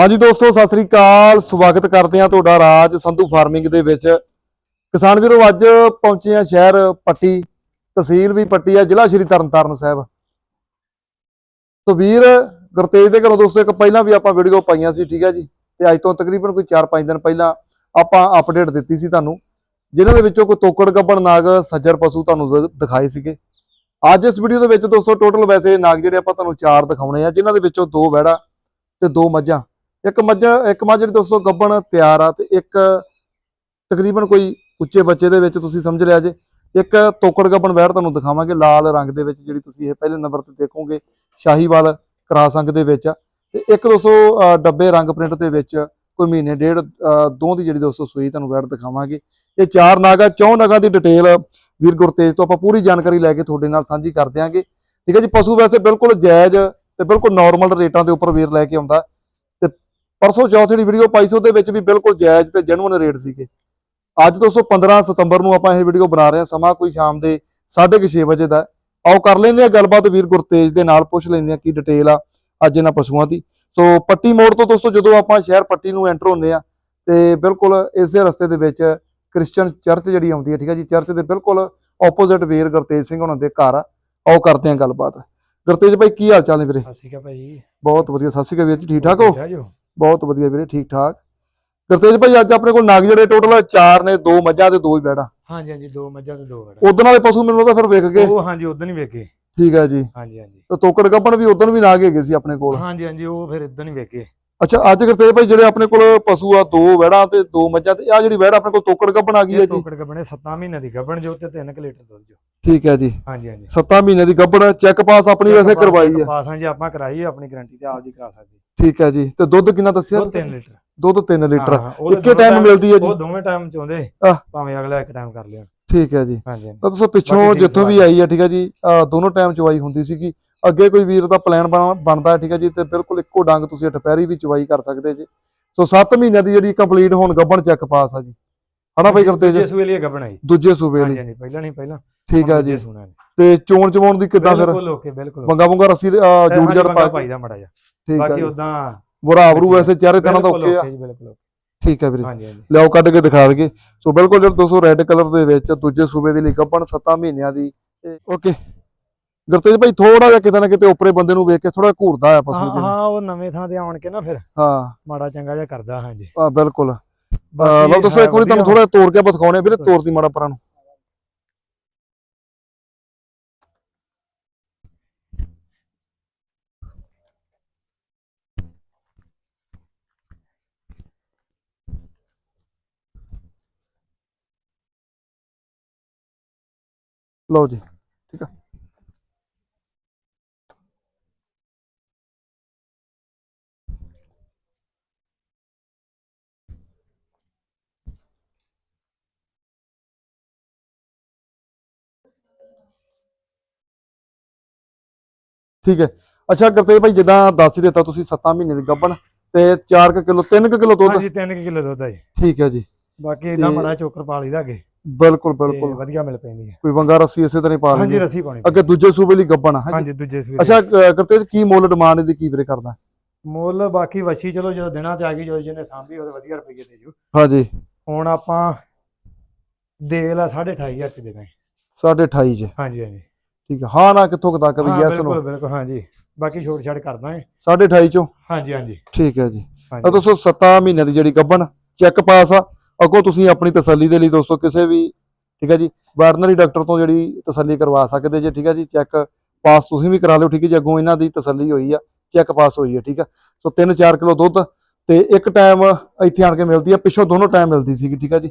ਹਾਂਜੀ ਦੋਸਤੋ, ਸਤਿ ਸ੍ਰੀ ਅਕਾਲ। ਸਵਾਗਤ ਕਰਦੇ ਹਾਂ ਤੁਹਾਡਾ ਰਾਜ ਸੰਧੂ ਫਾਰਮਿੰਗ ਦੇ ਵਿੱਚ। ਕਿਸਾਨ ਵੀਰੋ, ਅੱਜ ਪਹੁੰਚੇ ਆ ਸ਼ਹਿਰ ਪੱਟੀ ਤਹਿਸੀਲ ਵੀ ਪੱਟੀ ਆ, ਜ਼ਿਲ੍ਹਾ ਸ਼੍ਰੀ ਤਰਨਤਾਰਨ ਸਾਹਿਬ। ਤੋ ਵੀਰ, ਗੁਰਤੇਜ ਦੇ ਘਰੋਂ ਦੋਸਤੋ, ਇੱਕ ਪਹਿਲਾਂ ਵੀ ਆਪਾਂ ਵੀਡੀਓ ਪਾਈਆਂ ਸੀ, ਠੀਕ ਹੈ ਜੀ? ਤੇ ਅੱਜ ਤੋਂ ਤਕਰੀਬਨ ਕੋਈ 4-5 ਦਿਨ ਪਹਿਲਾਂ ਆਪਾਂ ਅਪਡੇਟ ਦਿੱਤੀ ਸੀ ਤੁਹਾਨੂੰ। ਜਿਨ੍ਹਾਂ ਦੇ ਵਿੱਚੋਂ ਕੋਈ ਤੋਕੜ ਗੱਬਣ, ਨਾਗ, ਸੱਜਰ ਪਸ਼ੂ ਤੁਹਾਨੂੰ ਦਿਖਾਏ ਸੀਗੇ। ਅੱਜ ਇਸ ਵੀਡੀਓ ਦੇ ਵਿੱਚ ਦੋਸਤੋ ਟੋਟਲ ਵੈਸੇ ਨਾਗ ਜਿਹੜੇ ਆਪਾਂ ਤੁਹਾਨੂੰ ਚਾਰ ਦਿਖਾਉਣੇ ਆ, ਜਿਨ੍ਹਾਂ ਦੇ ਵਿੱਚੋਂ ਦੋ ਵਹਿੜਾ ਤੇ ਦੋ ਮੱਝਾਂ। ਇੱਕ ਮੱਝ ਇੱਕ ਮੱਝ ਜਿਹੜੀ ਦੋਸਤੋ ਗੱਬਣ ਤਿਆਰ ਆ ਤੇ ਇੱਕ ਤਕਰੀਬਨ ਕੋਈ ਉੱਚੇ ਬੱਚੇ ਦੇ ਵਿੱਚ ਤੁਸੀਂ ਸਮਝ ਲਿਆ ਜੇ। ਇੱਕ ਤੋਕੜ ਗੱਬਣ ਵੈੜ ਤੁਹਾਨੂੰ ਦਿਖਾਵਾਂਗੇ ਲਾਲ ਰੰਗ ਦੇ ਵਿੱਚ ਜਿਹੜੀ ਤੁਸੀਂ ਇਹ ਪਹਿਲੇ ਨੰਬਰ ਤੇ ਦੇਖੋਗੇ ਸ਼ਾਹੀਵਾਲ ਕਰਾਸ ਅੰਗ ਦੇ ਵਿੱਚ ਆ। ਤੇ ਇੱਕ ਦੋਸਤੋ ਅਹ, ਡੱਬੇ ਰੰਗ ਪ੍ਰਿੰਟ ਦੇ ਵਿੱਚ ਕੋਈ ਮਹੀਨੇ ਡੇਢ ਅਹ, ਦੋ ਦੀ ਜਿਹੜੀ ਦੋਸਤੋ ਸੂਈ ਤੁਹਾਨੂੰ ਵੈੜ ਦਿਖਾਵਾਂਗੇ। ਇਹ ਚਾਰ ਨਾਗਾ ਚੌਂ ਨਗਾਂ ਦੀ ਡਿਟੇਲ ਵੀਰ ਗੁਰਤੇਜ ਤੋਂ ਆਪਾਂ ਪੂਰੀ ਜਾਣਕਾਰੀ ਲੈ ਕੇ ਤੁਹਾਡੇ ਨਾਲ ਸਾਂਝੀ ਕਰ ਦਿਆਂਗੇ। ਠੀਕ ਹੈ ਜੀ ਪਸ਼ੂ ਵੈਸੇ ਬਿਲਕੁਲ ਜਾਇਜ਼ ਤੇ ਬਿਲਕੁਲ ਨਾਰਮਲ ਰੇਟਾਂ ਦੇ ਉੱਪਰ ਵੀਰ ਲੈ ਕੇ ਆਉਂਦਾ। ਪਰਸੋਂ ਚੌਥ ਜਿਹੜੀ ਵੀਡੀਓ ਪਾਈ ਸੀ ਉਹਦੇ ਵਿੱਚ ਵੀ ਬਿਲਕੁਲ ਜਾਇਜ਼ ਤੇ ਜੈਨੂਇਨ ਰੇਟ ਸੀਗੇ। ਅੱਜ ਦੋਸਤੋ 15 ਸਤੰਬਰ ਨੂੰ ਆਪਾਂ ਇਹ ਵੀਡੀਓ ਬਣਾ ਰਹੇ ਹਾਂ ਸਮਾਂ ਕੋਈ ਸ਼ਾਮ ਦੇ 6:30 ਵਜੇ ਦਾ। ਆਓ ਕਰ ਲੈਂਦੇ ਆ ਗੱਲਬਾਤ ਵੀਰ ਗੁਰਤੇਜ ਦੇ ਨਾਲ ਪੁੱਛ ਲੈਂਦੇ ਆ ਕੀ ਡਿਟੇਲ ਆ ਅੱਜ ਇਹਨਾਂ ਪਸ਼ੂਆਂ ਦੀ। ਸੋ ਪੱਟੀ ਮੋੜ ਤੋਂ ਦੋਸਤੋ ਜਦੋਂ ਆਪਾਂ ਸ਼ਹਿਰ ਪੱਟੀ ਨੂੰ ਐਂਟਰ ਹੁੰਦੇ ਆ ਤੇ ਬਿਲਕੁਲ ਇਸੇ ਰਸਤੇ ਦੇ ਵਿੱਚ ਕ੍ਰਿਸਚੀਅਨ ਚਰਚ ਜਿਹੜੀ ਆਉਂਦੀ ਹੈ ਠੀਕ ਹੈ ਜੀ ਚਰਚ ਦੇ ਬਿਲਕੁਲ ਆਪੋਜ਼ਿਟ ਵੀਰ ਗੁਰਤੇਜ ਸਿੰਘ ਉਹਨਾਂ ਦੇ ਘਰ ਆ। ਆਓ ਕਰਦੇ ਆ ਗੱਲਬਾਤ। ਗੁਰਤੇਜ ਭਾਈ ਕੀ ਹਾਲ ਚਾਲ ਨੇ ਵੀਰੇ? ਸਤਿ ਸ਼੍ਰੀ ਅਕਾਲ ਭਾਈ। ਬਹੁਤ ਵਧੀਆ ਸਤਿ ਸ਼੍ਰੀ ਅਕਾਲ ਵੀਰ ਜੀ ਠੀਕ ਠਾਕ ਹੋ? ਠਾਕ ਹੋ ਬਹੁਤ ਵਧੀਆ ਵੀਰੇ ਠੀਕ ਠਾਕ ਗੁਰਤੇਜ ਭਾਈ ਅੱਜ ਆਪਣੇ ਕੋਲ ਨਾਗ ਜਿਹੜੇ ਟੋਟਲ ਚਾਰ ਨੇ ਦੋ ਮੱਝਾਂ ਤੇ ਦੋ ਹੀ ਬੈੜਾ। ਹਾਂਜੀ ਹਾਂਜੀ ਦੋ ਮੱਝਾਂ ਤੇ ਦੋ ਵੜਾ ਉਦੋਂ ਵਾਲੇ ਪਸ਼ੂ ਮੈਨੂੰ ਲੱਗਦਾ ਫਿਰ ਵਿਕ ਗਏ? ਉਹ ਹਾਂਜੀ ਉਦੋਂ ਹੀ ਵੇਖੇ। ਠੀਕ ਹੈ ਜੀ। ਹਾਂਜੀ ਹਾਂਜੀ। ਤੇ ਤੋਕੜ ਗੱਪਣ ਵੀ ਉਦੋਂ ਵੀ ਨਾਗ ਹੈਗੇ ਸੀ ਆਪਣੇ ਕੋਲ? ਹਾਂਜੀ ਹਾਂਜੀ ਉਹ ਫਿਰ ਇਦਾਂ ਹੀ ਵੇਖੇ। ਅੱਛਾ ਅੱਜ ਗੁਰਤੇਜ ਭਾਈ ਜਿਹੜੇ ਆਪਣੇ ਕੋਲ ਪਸ਼ੂ ਆ ਦੋ ਵੈੜਾਂ ਤੇ ਦੋ ਮੱਝਾਂ ਤੇ ਆ ਜਿਹੜੀ ਵੈੜ ਆਪਣੇ ਕੋਲ ਤੋਕੜ ਗੱਪਣ ਆ ਗਈ ਹੈ ਜੀ? ਟੋਕੜ ਗੱਬਣੇ 7 ਮਹੀਨੇ ਦੀ ਗੱਬਣ ਜੋ ਤੇ 3 ਲੀਟਰ ਦੁੱਧ ਜੋ ਠੀਕ ਹੈ ਜੀ। ਹਾਂਜੀ ਹਾਂਜੀ। 7 ਮਹੀਨੇ ਦੀ ਗੱਪਣ ਚੈੱਕ ਪਾਸ ਆਪਣੀ ਵੈਸੇ ਕਰਵਾਈ ਹੈ। ਪਾਸ ਹਾਂਜੀ ਆਪਾਂ ਕਰਾਈ ਹੈ ਆਪਣੀ ਗਾਰੰਟੀ ਤੇ ਆਪਦੀ ਕਰਾ ਸਕਦੇ। ਠੀਕ ਹੈ ਜੀ। ਤੇ ਦੁੱਧ ਕਿੰਨਾ ਦੱਸਿਆ ਉਹ 3 ਲੀਟਰ। ਦੁੱਧ 3 ਲੀਟਰ। ਇੱਕੇ ਟਾਈਮ ਮਿਲਦੀ ਹੈ ਜੀ। ਉਹ ਦੋਵੇਂ ਟਾਈਮ ਚਾਹੁੰਦੇ। ਭਾਵੇਂ ਅਗਲਾ ਇੱਕ ਟਾਈਮ ਕਰ ਲਿਆ। ਠੀਕ ਹੈ ਜੀ। ਤਾਂ ਤੁਸੀਂ ਪਿੱਛੋਂ ਜਿੱਥੋਂ ਵੀ ਆਈ ਹੈ ਠੀਕ ਹੈ ਜੀ ਦੋਨੋਂ ਟਾਈਮ ਚਵਾਈ ਹੁੰਦੀ ਸੀਗੀ। ਅੱਗੇ ਕੋਈ ਵੀਰ ਦਾ ਪਲਾਨ ਬਣਦਾ ਹੈ ਠੀਕ ਹੈ ਜੀ ਤੇ ਬਿਲਕੁਲ ਇੱਕੋ ਡੰਗ ਤੁਸੀਂ ਦੁਪਹਿਰੀ ਵੀ ਚਵਾਈ ਕਰ ਸਕਦੇ ਜੀ। ਸੋ 7 ਮਹੀਨਿਆਂ ਦੀ ਜਿਹੜੀ ਕੰਪਲੀਟ ਹੁਣ ਗੱਬਣ ਚੈੱਕ ਪਾਸ ਆ ਜੀ। ਹਨਾ ਭਾਈ ਕਰਦੇ ਦੂਜੇ ਜੀ ਸੂਏ ਲਈ ਗੱਬਣ ਆਈ ਦੂਜੇ ਸੂਬੇ ਹਾਂਜੀ ਲਈ। ਹਾਂਜੀ ਪਹਿਲਾਂ ਨਹੀਂ ਪਹਿਲਾਂ। ਠੀਕ ਹੁਣ ਜੀ ਦੂਜੇ ਸੂਣਾ ਤੇ ਚੋਣ ਚਵਾਉਣ ਦੀ ਕਿੱਦਾਂ ਫਿਰ? ਬਿਲਕੁਲ ਓਕੇ ਬਿਲਕੁਲ ਬੰਗਾ ਬੰਗਾ ਰੱਸੀ ਜੂੜ ਜੜ ਪਾ ਕੇ। ਦਾ ਮੜਾ ਜਾ ਠੀਕ ਹੈ ਬਾਕੀ ਉਦਾਂ ਬੁਰਾ ਆਬਰੂ ਵੈਸੇ ਚਾਰੇ ਤਰ੍ਹਾਂ ਦਾ ਓਕੇ ਆ। ਬਿਲਕੁਲ। ਠੀਕ ਹੈ ਵੀਰੇ। ਲਿਆਓ ਕੱਢ ਕੇ ਦਿਖਾ ਦਈਏ। ਸੋ ਬਿਲਕੁਲ ਜਿਹੜਾ 200 ਰੈੱਡ ਕਲਰ ਦੇ ਵਿੱਚ ਦੂਜੇ ਸੂਬੇ ਦੇ ਲਈ ਗੱਬਣ 7 ਮਹੀਨਿਆਂ ਦੀ ਓਕੇ। ਗੁਰਤੇਜ ਭਾਈ ਥੋੜਾ ਜਿਹਾ ਕਿਤੇ ਨਾ ਕਿਤੇ ਉੱਪਰੇ ਬੰਦੇ ਨੂੰ ਵੇਖ ਕੇ ਥੋੜਾ ਘੂਰਦਾ ਆ ਪਸ਼ੂ ਹਾਂ ਉਹ ਨਵੇਂ ਥਾਂ ਤੇ ਆਉਣ ਕੇ ਨਾ ਫਿਰ ਹਾਂ। ਮਾੜਾ ਚੰਗਾ ਜਿਹਾ ਕਰਦਾ ਹਾਂਜੀ। ਆ ਬਿਲਕੁਲ। ਬਾਕੀ ਲਓ ਦੱਸੋ ਇੱਕ ਵਾਰੀ ਤੁਹਾਨੂੰ ਥੋੜਾ ਤੋੜ ਕੇ ਬਤਖਾਉਣੇ ਵੀਰੇ ਤੋੜਦੀ ਮਾੜਾ ਪਰਾਂ ਨੂੰ। ਲਓ ਜੀ ਠੀਕ ਆ। ਠੀਕ ਹੈ। ਅੱਛਾ ਗੁਰਤੇਜ ਭਾਈ ਜਿੱਦਾਂ ਦੱਸ ਹੀ ਦਿੱਤਾ ਤੁਸੀਂ 7 ਮਹੀਨੇ ਦੀ ਗੱਭਣ ਤੇ 4 ਕਿਲੋ 3 ਕਿਲੋ ਦੁੱਧ? ਹਾਂਜੀ 3 ਕਿਲੋ ਦੁੱਧ ਹੈ ਜੀ। ਠੀਕ ਹੈ ਜੀ। ਬਾਕੀ ਤੇ- ਮਾੜਾ ਚੋਕਰ ਪਾ ਲਈਦਾ ਅੱਗੇ। ਬਿਲਕੁਲ ਬਿਲਕੁਲ। ਵਧੀਆ ਮਿਲ ਪੈਂਦੀ ਹੈ ਕੋਈ ਵੰਗਾ ਰੱਸੀ ਇਸੇ ਤਰ੍ਹਾਂ ਹੀ ਪਾ ਹਾਂਜੀ ਲੈਂਦੇ ਰੱਸੀ ਪਾਣੀ ਅੱਗੇ ਦੂਜੇ ਸੂਬੇ ਲਈ ਗੱਭਣ ਆ ਹਾਂਜੀ। ਹਾਂਜੀ ਦੂਜੇ ਸਵੇਰੇ ਅੱਛਾ ਗੁਰਤੇਜ ਕੀ ਮੁੱਲ ਡਿਮਾਂਡ ਇਹਦੀ ਕੀ ਵੀਰੇ ਕਰਦਾ ਮੁੱਲ ਬਾਕੀ ਵਛੀ ਚਲੋ ਜਦੋਂ ਦਿਨਾਂ ਤੇ ਆ ਗਈ ਜੋ ਜਿਹਨੇ ਸਾਂਭੀ ਉਹਦੇ ਵਧੀਆ ਰੁਪਏ ਦੇ ਜੂ। ਹਾਂਜੀ। ਹੁਣ ਆਪਾਂ ਦੇ ਲਾ 28500 ਚ ਦੇ ਦਾਂਗੇ। 28.5 ਚ ਹਾਂਜੀ ਹਾਂਜੀ। ਠੀਕ ਹੈ ਹਾਂ ਨਾ ਕਿੱਥੋਂ ਤੱਕ ਵੀ ਹਾਂ ਯੈਸ ਬਿਲਕੁਲ ਨੋ ਬਿਲਕੁਲ ਹਾਂਜੀ ਬਾਕੀ ਛੋਟ ਛਾੜ ਕਰ ਦਾਂਗੇ 28.5 ਚੋਂ? ਹਾਂਜੀ ਹਾਂਜੀ। ਠੀਕ ਹੈ ਜੀ। ਤਾਂ ਦੋਸਤੋ 7 ਮਹੀਨਿਆਂ ਦੀ ਜਿਹੜੀ ਗੱਭਣ ਚੈੱਕ ਪਾਸ ਆ। ਅੱਗੋਂ ਤੁਸੀਂ ਆਪਣੀ ਤਸੱਲੀ ਦੇ ਲਈ ਦੋਸਤੋ ਕਿਸੇ ਵੀ ਠੀਕ ਹੈ ਜੀ ਵੈਟਰਨਰੀ ਡਾਕਟਰ ਤੋਂ ਜਿਹੜੀ ਤਸੱਲੀ ਕਰਵਾ ਸਕਦੇ ਜੇ ਠੀਕ ਹੈ ਜੀ ਚੈੱਕ ਪਾਸ ਤੁਸੀਂ ਵੀ ਕਰਾ ਲਿਓ ਠੀਕ ਹੈ ਜੀ ਅੱਗੋਂ ਇਹਨਾਂ ਦੀ ਤਸੱਲੀ ਹੋਈ ਆ ਚੈੱਕ ਪਾਸ ਹੋਈ ਹੈ ਠੀਕ ਆ। ਸੋ 3-4 ਕਿਲੋ ਦੁੱਧ ਤੇ ਇੱਕ ਟਾਈਮ ਇੱਥੇ ਆਣ ਕੇ ਮਿਲਦੀ ਆ ਪਿੱਛੋਂ ਦੋਨੋਂ ਟਾਈਮ ਮਿਲਦੀ ਸੀਗੀ ਠੀਕ ਆ ਜੀ।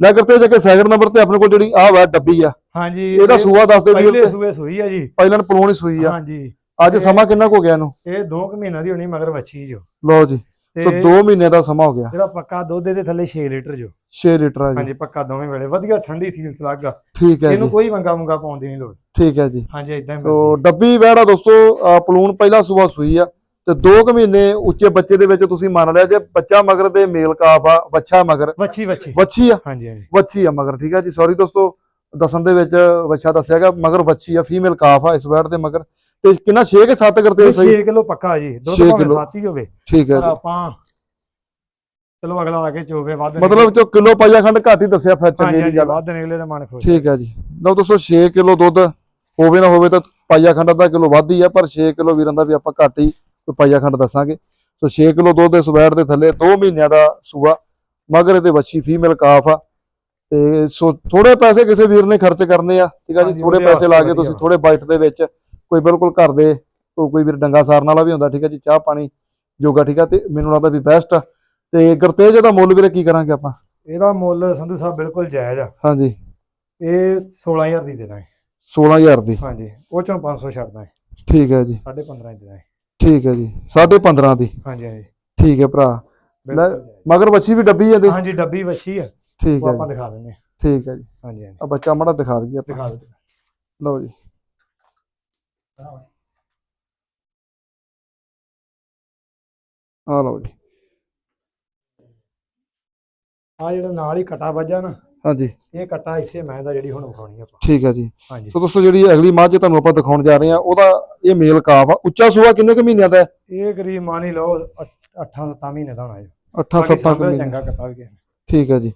ਲੈ ਕਰਤੇ ਜੇ ਕਿ ਸੈਕਿੰਡ ਨੰਬਰ ਤੇ ਆਪਣੇ ਕੋਲ ਜਿਹੜੀ ਆਹ ਵਾ ਡੱਬੀ ਆ ਹਾਂਜੀ ਇਹਦਾ ਇਹ ਸੂਆ ਦੱਸ ਦੇ ਵੀਰ ਪਹਿਲੇ ਤੇ ਸੂਏ ਸੂਈ ਆ ਜੀ। ਪਹਿਲਾਂ ਪਲੋਣੀ ਸੂਈ ਆ। ਹਾਂਜੀ। ਅੱਜ ਸਮਾਂ ਕਿੰਨਾ ਕੁ ਗਿਆ ਇਹਨੂੰ? ਇਹ 2 ਮਹੀਨਾ ਦੀ ਹੋਣੀ ਮਗਰ ਵੱਛੀ ਜੋ। ਲਓ ਜੀ ਤੇ ਸੋ 2 ਮਹੀਨੇ ਦਾ ਸਮਾਂ ਹੋ ਗਿਆ। ਜਿਹੜਾ ਪੱਕਾ ਦੁੱਧ ਦੇ ਥੱਲੇ 6 ਲੀਟਰ ਜੋ। 6 ਲੀਟਰ ਆ ਜੀ। ਹਾਂਜੀ ਪੱਕਾ ਦੋਵੇਂ ਵੇਲੇ। ਵਧੀਆ ਠੰਡੀ ਸੀਲ ਸਲੱਗ। ਠੀਕ ਹੈ ਇਹਨੂੰ ਕੋਈ ਵੰਗਾ ਮੁੰਗਾ ਪਾਉਣ ਦੀ ਨਹੀਂ ਲੋੜ। ਠੀਕ ਹੈ ਜੀ। ਹਾਂਜੀ ਇਦਾਂ ਹੀ ਸੋ ਡੱਬੀ ਵਹਿੜਾ ਦੋਸਤੋ ਪਲੂਣ ਪਹਿਲਾ ਸੂਆ ਸੂਈ ਆ। ਤੇ 2 ਕੁ ਮਹੀਨੇ ਉੱਚੇ ਬੱਚੇ ਦੇ ਵਿੱਚ ਤੁਸੀਂ ਮੰਨ ਲਿਆ ਜੇ ਬੱਚਾ ਮਗਰ ਦੇ ਮੇਲ ਕਾਫ ਆ ਬੱਚਾ ਮਗਰ। ਵੱਛੀ ਵੱਛੀ। ਵੱਛੀ ਆ? ਹਾਂਜੀ ਹਾਂਜੀ। ਵੱਛੀ ਆ ਮਗਰ ਠੀਕ ਆ ਜੀ? ਸੌਰੀ ਦੋਸਤੋ ਦੱਸਣ ਦੇ ਵਿੱਚ ਬੱਚਾ ਦੱਸਿਆਗਾ ਮਗਰ ਵੱਛੀ ਆ ਫੀਮੇਲ ਕਾਫ ਆ ਇਸ ਵੈੜ ਦੇ ਮਗਰ। ਤੇ ਕਿੰਨਾ 6 ਕੇ 7 ਕਰਤੇ ਸਹੀ? 6 ਕਿਲੋ ਪੱਕਾ ਜੀ। ਦੁੱਧ ਭਾਵੇਂ ਕਿੱਲੋ। 7 ਹੀ ਹੋਵੇ। ਠੀਕ ਹੈ ਜੀ। ਆਪਾਂ ਚਲੋ ਅਗਲਾ ਆ ਕੇ ਚੋਵੇ ਵੱਧ ਮਤਲਬ ਜੋ ਕਿਲੋ ਪਾਈਆ ਖੰਡ ਘੱਟ ਹੀ ਦੱਸਿਆ ਫਿਰ ਚੰਗੀ ਹਾਂਜੀ ਗੱਲ। ਵੱਧ ਨਿਕਲੇ ਤਾਂ ਮਨ ਖੁਸ਼। ਠੀਕ ਹੈ ਜੀ। ਲਓ ਦੋਸਤੋ 6 ਕਿਲੋ ਦੁੱਧ ਹੋਵੇ ਨਾ ਹੋਵੇ ਤਾਂ ਪਾਈਆ ਖੰਡ ਅੱਧਾ ਕਿਲੋ ਵੱਧ ਹੀ ਆ ਪਰ 6 ਕਿਲੋ ਵੀਰਾਂ ਦਾ ਵੀ ਆਪਾਂ ਘੱਟ ਹੀ ਪਾਈਆ ਖੰਡ ਦੱਸਾਂਗੇ। ਸੋ 6 ਕਿਲੋ ਦੁੱਧ ਦੇ ਸਵੈਟ ਦੇ ਥੱਲੇ 2 ਮਹੀਨਿਆਂ ਦਾ ਸੂਆ ਮਗਰ ਇਹਦੇ ਵੱਛੀ ਫੀਮੇਲ ਕਾਫ ਆ। ਤੇ ਸੋ ਥੋੜੇ ਪੈਸੇ ਕਿਸੇ ਵੀਰ ਨੇ ਖਰਚ ਕਰਨੇ ਆ ਠੀਕ ਆ ਜੀ? ਥੋੜੇ ਪੈਸੇ ਲਾ ਕੇ ਤੁਸੀਂ। ਥੋੜੇ ਬਾਈਟ ਦੇ ਵਿੱਚ ਕੋਈ ਬਿਲਕੁਲ ਘਰ ਦੇ ਕੋਈ ਵੀਰ ਡੰਗਾ ਸਾਰਨ ਵਾਲਾ ਵੀ ਹੁੰਦਾ ਠੀਕ ਆ ਜੀ? ਚਾਹ ਪਾਣੀ ਜੋਗਾ ਠੀਕ ਆ? ਤੇ ਮੈਨੂੰ ਲੱਗਦਾ ਵੀ ਬੈਸਟ ਆ। ਤੇ ਗਰਤੇਜ ਦਾ ਮੁੱਲ ਵੀਰੇ ਕੀ ਕਰਾਂਗੇ ਆਪਾਂ? ਇਹਦਾ ਮੁੱਲ ਸੰਧੂ ਸਾਹਿਬ ਬਿਲਕੁਲ ਜਾਇਜ਼ ਆ। ਹਾਂਜੀ। ਇਹ 16000 ਦੀ ਦੇ ਦਾਂਗੇ 16000 ਦੀ। ਹਾਂਜੀ ਉਹ ਚੋਂ 500 ਛੱਡ ਦਾਂਗੇ ਠੀਕ ਹੈ ਜੀ। 15.5 ਦੀ ਦੇ ਦਾਂਗੇ ਠੀਕ ਹੈ ਜੀ 15.5 ਦੀ। ਹਾਂਜੀ ਹਾਂਜੀ। ਠੀਕ ਹੈ ਭਰਾ। ਬਿਲਕੁਲ। ਮਗਰ ਵੱਛੀ ਵੀ ਡੱਬੀ ਜਾਂਦੀ? ਹਾਂਜੀ ਡੱਬੀ ਵੱਛੀ ਆ। ਠੀਕ ਉਹ ਹੈ ਆਪਾਂ ਜੀ, ਦਿਖਾ ਦਿੰਦੇ ਹਾਂ ਠੀਕ ਹੈ ਜੀ। ਹਾਂਜੀ ਹਾਂਜੀ। ਆ ਬੱਚਾ ਮੜਾ ਦਿਖਾ ਦਈਏ ਆਪਾਂ। ਦਿਖਾ ਦਿੰਦੇ ਲਓ ਜੀ। ਆ ਲਓ ਜੀ। ਆ ਜਿਹੜਾ ਨਾਲ ਹੀ ਕਟਾ ਵੱਜਾ ਨਾ ਹਾਂਜੀ। ਇਹ ਕਟਾ ਇਸੇ ਮੈਂ ਦਾ ਜਿਹੜੀ ਹੁਣ ਵਿਖਾਉਣੀ ਆਪਾਂ। ਠੀਕ ਹੈ ਜੀ। ਹਾਂਜੀ। ਸੋ ਦੋਸਤੋ ਜਿਹੜੀ ਅਗਲੀ ਮੱਝ ਤੁਹਾਨੂੰ ਆਪਾਂ ਦਿਖਾਉਣ ਜਾ ਰਹੇ ਹਾਂ ਉਹਦਾ ਇਹ ਮੇਲ ਕਾਫ ਆ। ਉੱਚਾ ਸੂਆ ਕਿੰਨੇ ਕੁ ਮਹੀਨਿਆਂ ਦਾ ਹੈ? ਇਹ ਕਰੀਬ ਮਾਨ ਲਓ 8-7 ਮਹੀਨੇ ਦਾ ਹੋਣਾ ਜੀ। 8 ਬਾਕੀ 7 ਸਾਂਭਿਆ ਮਹੀਨੇ। ਚੰਗਾ ਕਟਾ ਵੀ ਗਿਆ ਠੀਕ ਹੈ ਜੀ।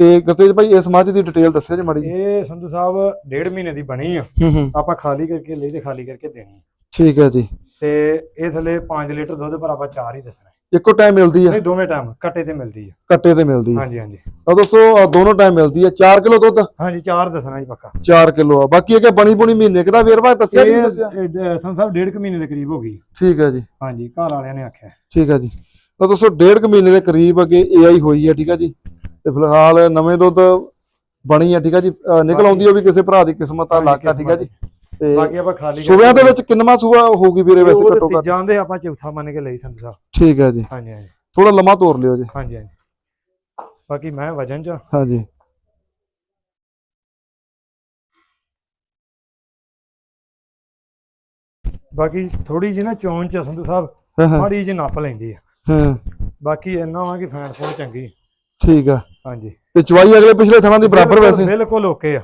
ਤੇ ਗੁਰਤੇਜ ਭਾਈ ਇਸ ਮੱਝ ਦੀ ਡਿਟੇਲ ਦੱਸਿਓ ਜੀ ਮਾੜੀ। ਇਹ ਸੰਧੂ ਸਾਹਿਬ ਡੇਢ ਮਹੀਨੇ ਦੀ ਬਣੀ ਆ। ਹੂੰ ਹੂੰ। ਆਪਾਂ ਖਾਲੀ ਕਰਕੇ ਲਈ ਤੇ ਖਾਲੀ ਕਰਕੇ ਦੇਣੀ ਆ। ਠੀਕ ਹੈ ਜੀ। ਤੇ ਇਹ ਥੱਲੇ 5 ਲੀਟਰ ਦੁੱਧ ਪਰ ਆਪਾਂ 4 ਹੀ ਦੱਸਣਾ ਹੈ। ਇੱਕੋ ਟਾਈਮ ਮਿਲਦੀ ਆ। ਨਹੀਂ ਦੋਵੇਂ ਟਾਈਮ ਕੱਟੇ ਤੇ ਮਿਲਦੀ ਆ। ਕੱਟੇ ਤੇ ਮਿਲਦੀ ਆ। ਹਾਂਜੀ ਹਾਂਜੀ। ਤਾਂ ਦੋਸਤੋ ਆਹ ਦੋਨੋਂ ਟਾਈਮ ਮਿਲਦੀ ਆ। 4 ਕਿਲੋ ਦੁੱਧ? ਹਾਂਜੀ 4 ਦੱਸਣਾ ਜੀ ਪੱਕਾ। 4 ਕਿਲੋ ਆ। ਬਾਕੀ ਇਹ ਕਿ ਬਣੀ ਬੁਣੀ ਮਹੀਨੇ ਕੁ ਦਾ ਵੇਰਵਾ ਦੱਸਿਆ ਕਿ ਨਹੀਂ ਦੱਸਿਆ? ਇਹ ਸਾਹਿਬ ਡੇਢ ਕੁ ਮਹੀਨੇ ਦੇ ਕਰੀਬ ਹੋ ਗਈ। ਠੀਕ ਹੈ ਜੀ। ਹਾਂਜੀ ਘਰ ਵਾਲਿਆਂ ਨੇ ਆਖਿਆ। ਠੀਕ ਹੈ ਜੀ। ਤਾਂ ਦੋਸਤੋ ਡੇਢ ਕੁ ਮਹੀਨੇ ਦੇ ਕਰੀਬ ਅੱਗੇ ਏਆਈ ਹੋਈ ਹੈ ਠੀਕ ਹੈ ਜੀ। ਤੇ ਫਿਲਹਾਲ ਨਵੇਂ ਦੁੱਧ ਬਣੀ ਹੈ ਠੀਕ ਹੈ ਜੀ। ਅਹ ਨਿਕਲ ਆਉਂਦੀ ਉਹ ਵੀ ਕਿਸੇ ਭਰਾ ਦੀ ਕਿਸਮਤ ਆ ਹਾਂਜੀ, ਇਲਾਕਾ ਠੀਕ ਹੈ ਜੀ। ਤੇ ਬਾਕੀ ਆਪਾਂ ਖਾਲੀ ਸੂਬਿਆਂ ਦੇ ਵਿੱਚ ਕਿੰਨਵਾਂ ਸੂਆ ਹੋਊਗੀ ਵੀਰੇ ਵੈਸੇ ਘੱਟੋ ਘੱਟ? ਤੀਜਾਂ ਦੇ ਆਪਾਂ ਚੌਥਾ ਮੰਨ ਕੇ ਲਈ ਸੰਧੂ ਸਾਹਿਬ। ਠੀਕ ਹੈ ਜੀ। ਹਾਂਜੀ ਹਾਂਜੀ। ਥੋੜਾ ਲੰਮਾ ਤੋਰ ਲਿਓ ਜੀ। ਹਾਂਜੀ ਹਾਂਜੀ। ਬਾਕੀ ਮੈਂ ਵਜਨ ਚ ਹਾਂਜੀ। ਬਾਕੀ ਥੋੜੀ ਜਿਹੀ ਨਾ ਚੋਣ ਚ ਸੰਧੂ ਸਾਹਿਬ ਮਾੜੀ ਜਿਹੀ ਨੱਪ ਲੈਂਦੀ ਆ। ਹਾਂ। ਬਾਕੀ ਇੰਨਾ ਵਾ ਕਿ ਫੈਨ ਫੋਨ ਚੰਗੀ ਠੀਕ ਆ। ਹਾਂਜੀ। ਤੇ ਚੁਆਈ ਅਗਲੇ ਪਿਛਲੇ ਥਾਂ ਦੀ ਬਰਾਬਰ ਵੈਸੇ। ਬਿਲਕੁਲ ਓਕੇ ਆ।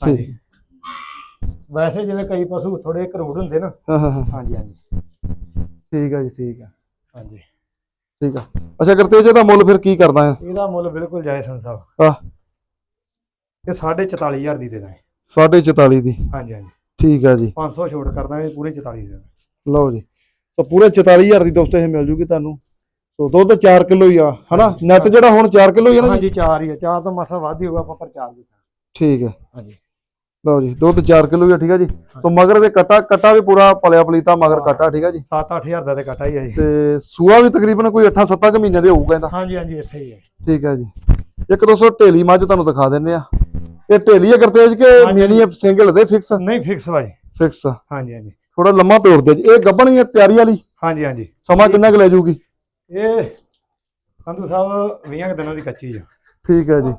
ਹਾਂਜੀ। ਵੈਸੇ ਜਿਵੇਂ ਕਈ ਪਸ਼ੂ ਥੋੜੇ ਕਰੂੜ ਹੁੰਦੇ ਨਾ। ਹਾਂ ਹਾਂ ਹਾਂ। ਹਾਂਜੀ ਹਾਂਜੀ। ਠੀਕ ਆ ਜੀ ਠੀਕ ਆ। ਹਾਂਜੀ। ਠੀਕ ਆ। ਅੱਛਾ ਗੁਰਤੇਜ ਦਾ ਮੁੱਲ ਫਿਰ ਕੀ ਕਰਦਾ ਹੈ ਇਹਦਾ ਮੁੱਲ ਬਿਲਕੁਲ ਜਾਇਜ਼ ਸੰਧੂ ਸਾਹਿਬ। ਆਹ ਇਹ 44500 ਦੀ ਦੇ ਦਾਂਗੇ। 44 ਦੀ। ਹਾਂਜੀ ਹਾਂਜੀ। ਠੀਕ ਆ ਜੀ। 500 ਛੋਟ ਕਰ ਦਾਂਗੇ ਪੂਰੇ 44 ਦੀ ਦੇ ਦਾਂਗੇ। ਲਓ ਜੀ। ਸੋ ਪੂਰੇ 44000 ਦੀ ਦੋਸਤੋ ਇਹ ਮਿਲ ਜੂਗੀ ਤੁਹਾਨੂੰ। ਸੋ ਦੁੱਧ 4 ਕਿਲੋ ਹੀ ਆ ਹਨਾ? ਨੈਟ ਜਿਹੜਾ ਹੁਣ 4 ਕਿਲੋ ਹੀ ਆ ਨਾ ਜੀ? ਹਾਂਜੀ 4 ਹੀ ਆ। 4 ਤੋਂ ਮਸਾ ਵੱਧ ਹੀ ਹੋਊਗਾ ਆਪਾਂ ਪਰ 4 ਦੱਸਾਂ ਠੀਕ ਹੈ ਹਾਂਜੀ। ਲਓ ਜੀ ਦੁੱਧ 4 ਕਿਲੋ ਆ ਠੀਕ ਆ ਜੀ। ਸੋ ਮਗਰ ਦੇ ਕਟਾ ਕਟਾ ਵੀ ਪੂਰਾ ਪਲਿਆ ਪਲੀਤਾ ਮਗਰ ਕਟਾ ਠੀਕ ਆ ਜੀ। 7-8000 ਦਾ ਤੇ ਘਟਾ ਹੀ ਆ ਜੀ। ਤੇ ਸੂਆ ਵੀ ਤਕਰੀਬਨ ਕੋਈ 8-7 ਕੁ ਮਹੀਨੇ ਦੇ ਹੋਊਗਾ ਇਹਦਾ। ਹਾਂਜੀ ਹਾਂਜੀ ਇੱਥੇ ਹੀ ਹੈ ਠੀਕ ਹੈ ਜੀ। ਇੱਕ ਦੋਸਤੋ ਢੇਲੀ ਮੱਝ ਤੁਹਾਨੂੰ ਦਿਖਾ ਦਿੰਨੇ ਆ। ਇਹ ਢੇਲੀ ਹੈ ਕਰਤੇਜ ਕੇ ਹਾਂਜੀ। ਮਿਨੀ ਸਿੰਗਲ ਦੇ ਫਿਕਸ? ਨਹੀਂ ਫਿਕਸ ਵਾ ਜੀ। ਫਿਕਸ ਹਾਂਜੀ ਹਾਂਜੀ। ਥੋੜਾ ਲੰਮਾ ਤੋੜਦੇ ਜੀ। ਇਹ ਗੱਬਣੀ ਹੈ ਤਿਆਰੀ ਵਾਲੀ? ਹਾਂਜੀ ਹਾਂਜੀ। ਸਮਾਂ ਕਿੰਨਾ ਕੁ ਲੈ ਜੂਗੀ? ਇਹ ਸੰਧੂ ਸਾਹਿਬ 20 ਕੁ ਦਿਨਾਂ ਦੀ ਕੱਚੀ ਆ। ਠੀਕ ਹੈ ਜੀ।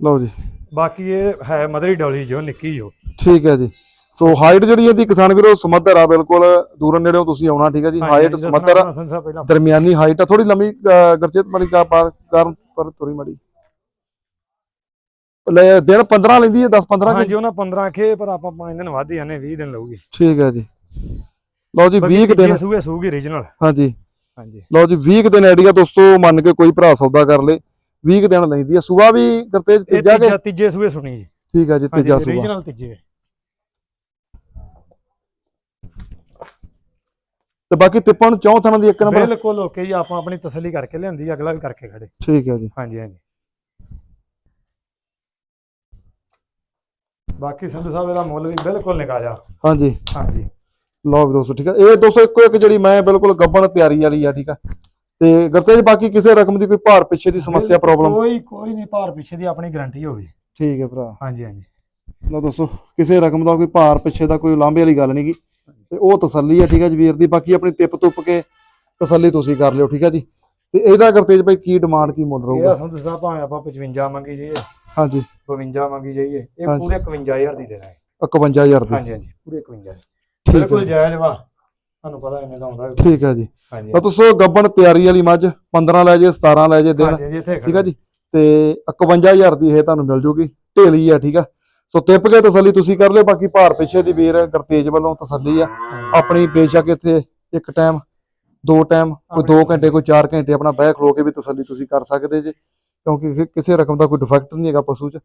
ਲਓ ਜੀ। ਬਾਕੀ ਇਹ ਹੈ ਮਦਰੀ ਡੋਲੀ ਜੋ ਨਿੱਕੀ ਜੋ। ਠੀਕ ਹੈ ਜੀ। ਸੋ ਹਾਈਟ ਜਿਹੜੀ ਇਹਦੀ ਕਿਸਾਨ ਵੀਰੋ ਸਮੱਧਰ ਆ ਬਿਲਕੁਲ ਦੂਰ ਨੇੜਿਓਂ ਤੁਸੀਂ ਆਉਣਾ ਠੀਕ ਹੈ ਜੀ? ਹਾਈਟ ਸਮੱਧਰ ਆ। ਦਰਮਿਆਨੀ ਹਾਈਟ ਆ। ਥੋੜੀ ਲੰਮੀ ਗਰਚੇਤ ਮੜੀ ਕਾ ਪਾਰ ਕਰਨ ਪਰ ਥੋੜੀ ਮੜੀ। ਲੈ ਦਿਨ 15 ਲੈਂਦੀ ਹੈ 10 15 ਹਾਂਜੀ ਉਹਨਾਂ 15 ਖੇ ਪਰ ਆਪਾਂ 5 ਦਿਨ ਵੱਧ ਆਨੇ 20 ਦਿਨ ਲਊਗੀ। ਠੀਕ ਹੈ ਜੀ। ਲਓ ਜੀ 20 ਕੁ ਦਿਨ ਸੂਗੇ ਸੂਗੀ ਰੀਜਨਲ ਹਾਂਜੀ। ਹਾਂਜੀ। ਲਓ ਜੀ 20 ਕੁ ਦਿਨ ਆਈਡੀਆ ਦੋਸਤੋ ਮੰਨ ਕੇ ਕੋਈ ਭਰਾ ਸੌਦਾ ਕਰ ਲੇ। 20 ਕੁ ਦਿਨ ਲੈਂਦੀ ਹੈ ਸੂਆ ਵੀ ਗਰਤੇਜ ਤੀਜਾ ਕੇ? ਤੀਜਾ ਸੂਗੇ ਸੁਣੀ ਜੀ। ਠੀਕ ਹੈ ਜੀ ਤੀਜਾ ਸੂਆ। ਰੀਜਨਲ ਤੀਜੇ। ਤੇ ਬਾਕੀ ਤਿੱਪਾਂ ਨੂੰ ਚੌਂ ਥਾਂ ਦੀ ਇੱਕ ਨੰਬਰ। ਬਿਲਕੁਲ ਓਕੇ ਜੀ ਆਪਾਂ ਆਪਣੀ ਤਸੱਲੀ ਕਰਕੇ ਲਿਆਂਦੀ ਅਗਲਾ ਵੀ ਕਰਕੇ ਖੜੇ। ਠੀਕ ਹੈ ਜੀ। ਹਾਂਜੀ ਹਾਂਜੀ। ਬਾਕੀ ਸੰਧੂ ਸਾਹਿਬ ਇਹਦਾ ਮੁੱਲ ਵੀ ਬਿਲਕੁਲ ਨਿਕਾ ਜਾ ਹਾਂਜੀ। ਹਾਂਜੀ। ਲਓ ਵੀ ਦੋਸਤੋ ਠੀਕ ਹੈ ਇਹ ਦੋਸਤੋ ਇੱਕੋ ਇੱਕ ਜਿਹੜੀ ਮੈਂ ਬਿਲਕੁਲ ਗੱਬਣ ਤਿਆਰੀ ਵਾਲੀ ਆ ਠੀਕ ਆ। ਤੇ ਗਰਤੇਜ ਬਾਕੀ ਕਿਸੇ ਰਕਮ ਦੀ ਕੋਈ ਭਾਰ ਪਿੱਛੇ ਦੀ ਸਮੱਸਿਆ ਪ੍ਰੋਬਲਮ ਕੋਈ ਕੋਈ ਨਹੀਂ ਭਾਰ ਪਿੱਛੇ ਦੀ ਆਪਣੀ ਗਾਰੰਟੀ ਹੋਵੇ ਠੀਕ ਹੈ ਭਰਾ। ਹਾਂਜੀ ਹਾਂਜੀ। ਲਓ ਦੋਸਤੋ ਕਿਸੇ ਰਕਮ ਦਾ ਕੋਈ ਭਾਰ ਪਿੱਛੇ ਦਾ ਕੋਈ ਲਾਂਭੇ ਵਾਲੀ ਗੱਲ ਨਹੀਂਗੀ। ਤੇ ਉਹ ਤਸੱਲੀ ਆ ਠੀਕ ਹੈ ਜੀ ਵੀਰ ਦੀ ਬਾਕੀ ਆਪਣੀ ਤਿੱਪ ਤੁੱਪ ਕੇ ਤਸੱਲੀ ਤੁਸੀਂ ਕਰ ਲਿਓ ਠੀਕ ਹੈ ਜੀ। ਤੇ ਇਹਦਾ ਗਰਤੇਜ ਭਾਈ ਕੀ ਡਿਮਾਂਡ ਕੀ ਮੁੱਲ ਇਹ ਰਹੂਗਾ? ਸੰਧੂ ਸਾਹਿਬ ਭਾਵੇਂ ਆਪਾਂ 55 ਮੰਗੀ ਜਾਈਏ ਹਾਂਜੀ। 52 ਮੰਗੀ ਜਾਈਏ ਇਹ। ਪੂਰੇ 51000 ਦੀ ਦੇ ਦਾਂਗੇ 51000 ਦੀ। ਹਾਂਜੀ ਹਾਂਜੀ ਪੂਰੇ 51 ਠੀਕ ਬਿਲਕੁਲ ਹੈ ਜਾਇਜ਼ ਵਾ। ਤੁਹਾਨੂੰ ਪਤਾ ਇਹਨੇ ਦਾ ਹੁੰਦਾ। ਠੀਕ ਹੈ ਜੀ। ਹਾਂਜੀ। ਤਾਂ ਦੋਸਤੋ ਗੱਬਣ ਤਿਆਰੀ ਵਾਲੀ ਮੱਝ 15 ਲੈ ਜੇ 17 ਲੈ ਜੇ ਦਿਨ ਹਾਂਜੀ ਜੀ ਇੱਥੇ ਠੀਕ ਆ ਜੀ। ਤੇ 51000 ਦੀ ਇਹ ਤੁਹਾਨੂੰ ਮਿਲ ਜੂਗੀ। ਢੇਲੀ ਆ ਠੀਕ ਆ। ਸੋ ਤਿੱਪ ਕੇ ਤਸੱਲੀ ਤੁਸੀਂ ਕਰ ਲਿਓ ਬਾਕੀ ਭਾਰ ਪਿੱਛੇ ਦੀ ਵੀਰ ਗੁਰਤੇਜ ਵੱਲੋਂ ਤਸੱਲੀ ਆ। ਆਪਣੀ ਬੇਸ਼ੱਕ ਇੱਥੇ ਇੱਕ ਟਾਈਮ ਦੋ ਟਾਈਮ ਕੋਈ 2 ਘੰਟੇ ਕੋਈ 4 ਘੰਟੇ ਆਪਣਾ ਬਹਿ ਖਲੋ ਕੇ ਵੀ ਤਸੱਲੀ ਤੁਸੀਂ ਕਰ ਸਕਦੇ ਜੇ। ਕਿਉਂਕਿ ਕਿਸੇ ਰਕਮ ਦਾ ਕੋਈ ਡਿਫੈਕਟ ਨਹੀਂ ਹੈਗਾ ਪਸ਼ੂ 'ਚ।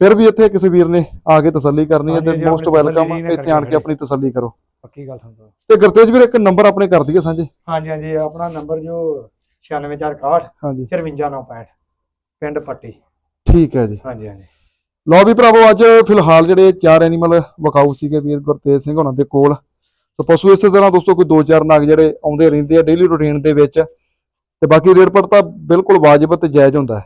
ਫਿਰ ਵੀ ਇੱਥੇ ਕਿਸੇ ਵੀਰ ਨੇ ਆ ਕੇ ਤਸੱਲੀ ਕਰਨੀ ਹੈ ਤੇ ਹਾਂਜੀ, ਮੋਸਟ ਆਪਣੀ ਵੈਲਕਮ ਇੱਥੇ ਆਣ ਕੇ ਆਪਣੀ ਤਸੱਲੀ ਕਰੋ। ਪੱਕੀ ਗੱਲ ਸਮਝੋ ਤੇ ਗੁਰਤੇਜ ਵੀਰ ਇੱਕ ਨੰਬਰ ਆਪਣੇ ਕਰ ਦਈਏ ਸਾਂਝੇ। ਹਾਂਜੀ ਹਾਂਜੀ ਆਪਣਾ ਨੰਬਰ ਜੋ 96461 ਹਾਂਜੀ। 54965 ਪਿੰਡ ਪੱਟੀ। ਠੀਕ ਹੈ ਜੀ। ਹਾਂਜੀ ਹਾਂਜੀ। ਲਓ ਵੀ ਭਰਾਵੋ ਅੱਜ ਫਿਲਹਾਲ ਜਿਹੜੇ ਚਾਰ ਐਨੀਮਲ ਵਿਕਾਊ ਸੀਗੇ ਵੀਰ ਗੁਰਤੇਜ ਸਿੰਘ ਹੋਣਾ ਦੇ ਕੋਲ। ਤੇ ਪਸ਼ੂ ਇਸੇ ਤਰ੍ਹਾਂ ਦੋਸਤੋ ਕੋਈ ਦੋ ਚਾਰ ਨਗ ਜਿਹੜੇ ਆਉਂਦੇ ਰਹਿੰਦੇ ਆ ਡੇਲੀ ਰੁਟੀਨ ਦੇ ਵਿੱਚ। ਤੇ ਬਾਕੀ ਰੇਟ ਪਰ ਤਾਂ ਬਿਲਕੁਲ ਵਾਜਬ ਤੇ ਜਾਇਜ਼ ਹੁੰਦਾ ਹੈ।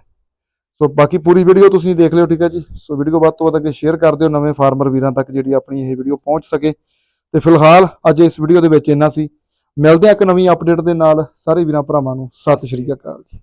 ਸੋ ਬਾਕੀ ਪੂਰੀ ਵੀਡੀਓ ਤੁਸੀਂ ਦੇਖ ਲਿਓ ਠੀਕ ਹੈ ਜੀ। ਸੋ ਵੀਡੀਓ ਵੱਧ ਤੋਂ ਵੱਧ ਅੱਗੇ ਸ਼ੇਅਰ ਕਰ ਦਿਓ ਨਵੇਂ ਫਾਰਮਰ ਵੀਰਾਂ ਤੱਕ ਜਿਹੜੀ ਆਪਣੀ ਇਹ ਵੀਡੀਓ ਪਹੁੰਚ ਸਕੇ। ਤੇ ਫਿਲਹਾਲ ਅੱਜ ਇਸ ਵੀਡੀਓ ਦੇ ਵਿੱਚ ਇੰਨਾ ਸੀ। ਮਿਲਦੇ ਆ ਇੱਕ ਨਵੀਂ ਅਪਡੇਟ ਦੇ ਨਾਲ। ਸਾਰੇ ਵੀਰਾਂ ਭਰਾਵਾਂ ਨੂੰ ਸਤਿ ਸ਼੍ਰੀ ਅਕਾਲ ਜੀ।